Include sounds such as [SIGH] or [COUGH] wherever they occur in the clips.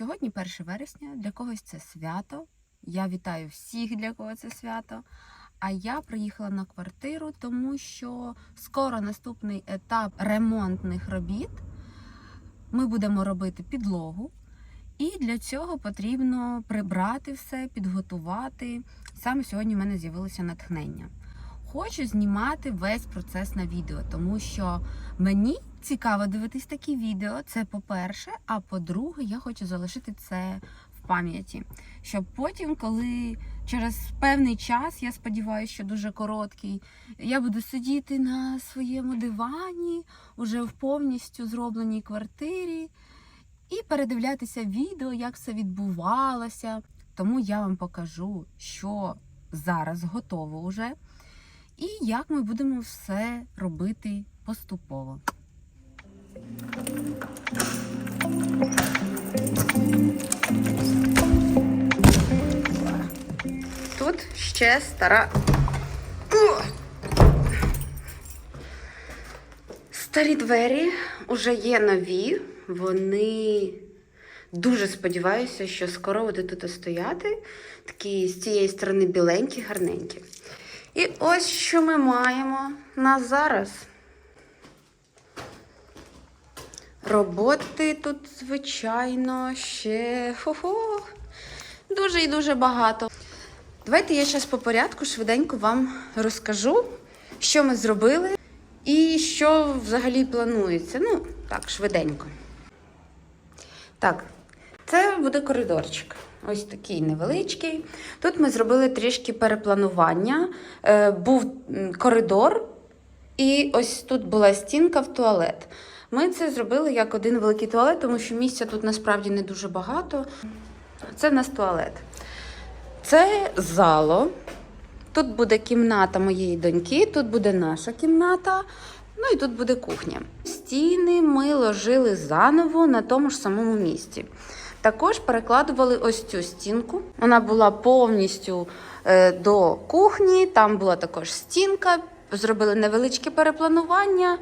Сьогодні 1 вересня, для когось це свято. Я вітаю всіх, для кого це свято. А я приїхала на квартиру, тому що скоро наступний етап ремонтних робіт. Ми будемо робити підлогу, і для цього потрібно прибрати все, підготувати. Саме сьогодні в мене з'явилося натхнення. Хочу знімати весь процес на відео, тому що мені цікаво дивитись такі відео. Це по-перше, а по-друге, я хочу залишити це в пам'яті, щоб потім, коли через певний час, я сподіваюся, що дуже короткий, я буду сидіти на своєму дивані, уже в повністю зробленій квартирі, і передивлятися відео, як все відбувалося. Тому я вам покажу, що зараз готово вже, і як ми будемо все робити поступово. Тут ще стара. Старі двері вже є нові. Вони дуже сподіваюся, що скоро буде тут стояти. Такі з цієї сторони біленькі, гарненькі. І ось що ми маємо на зараз. Роботи тут, звичайно, ще хо-хо, дуже і дуже багато. Давайте я зараз по порядку швиденько вам розкажу, що ми зробили і що взагалі планується. Ну, так, швиденько. Так, це буде коридорчик. Ось такий невеличкий. Тут ми зробили трішки перепланування. Е, був коридор, і ось тут була стінка в туалет. Ми це зробили як один великий туалет, тому що місця тут насправді не дуже багато. Це в нас туалет. Це зало. Тут буде кімната моєї доньки, тут буде наша кімната, ну і тут буде кухня. Стіни ми ложили заново на тому ж самому місці. Також перекладували ось цю стінку. Вона була повністю е, до кухні, там була також стінка, зробили невеличке перепланування.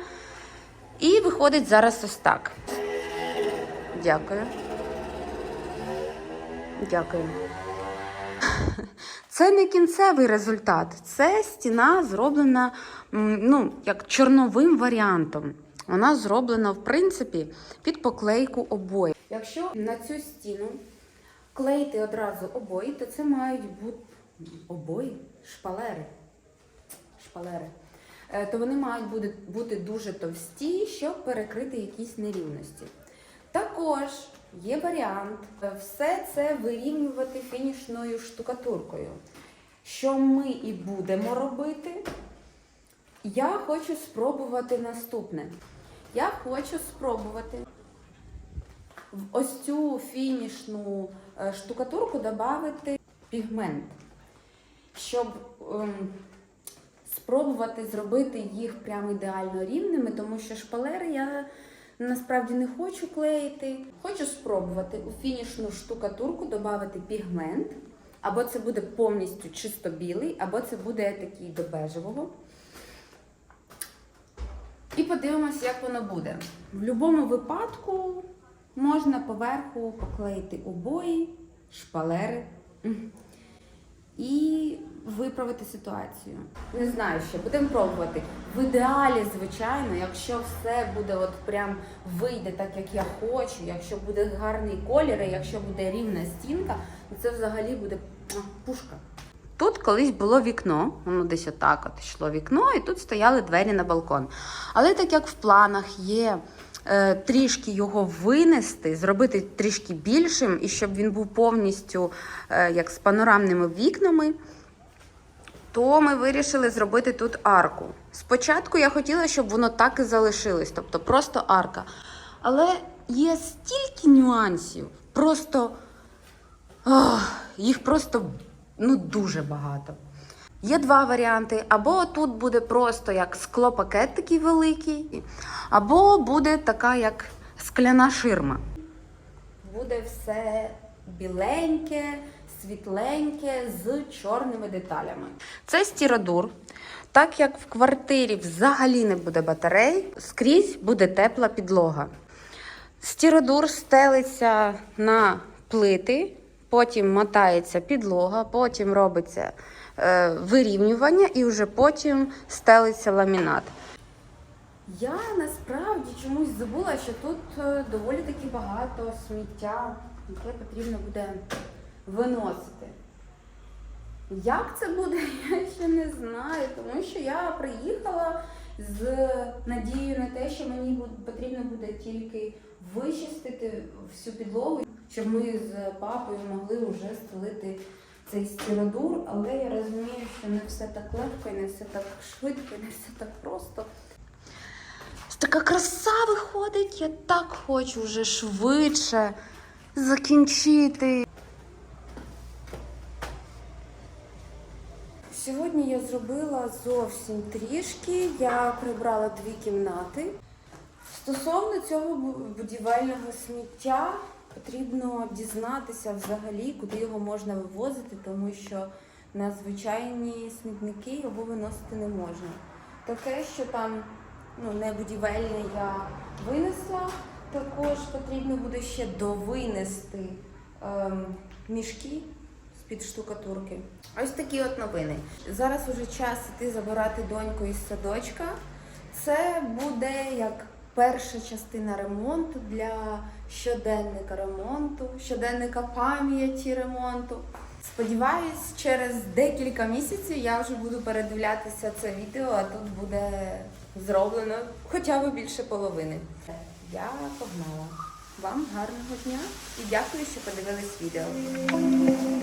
І виходить зараз ось так. Дякую. Дякую. Це не кінцевий результат. Це стіна зроблена ну, як чорновим варіантом. Вона зроблена, в принципі, під поклейку обої. Якщо на цю стіну клеїти одразу обої, то це мають бути обої, шпалери. Шпалери. Е, То вони мають бути, дуже товсті, щоб перекрити якісь нерівності. Також є варіант е, все це вирівнювати фінішною штукатуркою. Що ми і будемо робити, я хочу спробувати наступне. Я хочу спробувати в ось цю фінішну е, штукатурку додати пігмент, щоб ем, спробувати зробити їх прям ідеально рівними, тому що шпалери я насправді не хочу клеїти. Хочу спробувати у фінішну штукатурку додати пігмент. Або це буде повністю чисто білий, або це буде такий до бежевого. І подивимося, як воно буде. В будь-якому випадку можна поверху поклеїти обої, шпалери і виправити ситуацію. Не знаю ще, будемо пробувати. В ідеалі, звичайно, якщо все буде от прям вийде так, як я хочу, якщо буде гарний колір, і якщо буде рівна стінка, то це взагалі буде пушка. Тут колись було вікно, воно десь отак от йшло вікно, і тут стояли двері на балкон. Але так як в планах є трішки його винести, зробити трішки більшим, і щоб він був повністю е, як з панорамними вікнами, то ми вирішили зробити тут арку. Спочатку я хотіла, щоб воно так і залишилось, тобто просто арка. Але є стільки нюансів, просто ах, їх просто ну, дуже багато. Є два варіанти: або тут буде просто як склопакет такий великий, або буде така як скляна ширма. Буде все біленьке, світленьке з чорними деталями. Це стіродур. Так як в квартирі взагалі не буде батарей, скрізь буде тепла підлога. Стіродур стелиться на плити, потім мотається підлога, потім робиться вирівнювання і вже потім стелиться ламінат. Я насправді чомусь забула, що тут е, доволі таки багато сміття, яке потрібно буде виносити. Як це буде, [LAUGHS] я ще не знаю, тому що я приїхала з надією на те, що мені потрібно буде тільки вичистити всю підлогу, щоб ми з папою могли вже стелити цей стіродур, але я розумію, що не все так легко, і не все так швидко, і не все так просто. Така краса виходить, я так хочу вже швидше закінчити. Сьогодні я зробила зовсім трішки. Я прибрала дві кімнати. Стосовно цього будівельного сміття потрібно дізнатися взагалі, куди його можна вивозити, тому що на звичайні смітники його виносити не можна. Таке, що там ну, не будівельне, я винесла. Також потрібно буде ще довинести ем, мішки з-під штукатурки. Ось такі от новини. Зараз уже час іти забирати доньку із садочка. Це буде як перша частина ремонту для щоденника ремонту, щоденника пам'яті ремонту. Сподіваюсь, через декілька місяців я вже буду передивлятися це відео, а тут буде зроблено хоча б більше половини. Я погнала. Вам гарного дня і дякую, що подивились відео.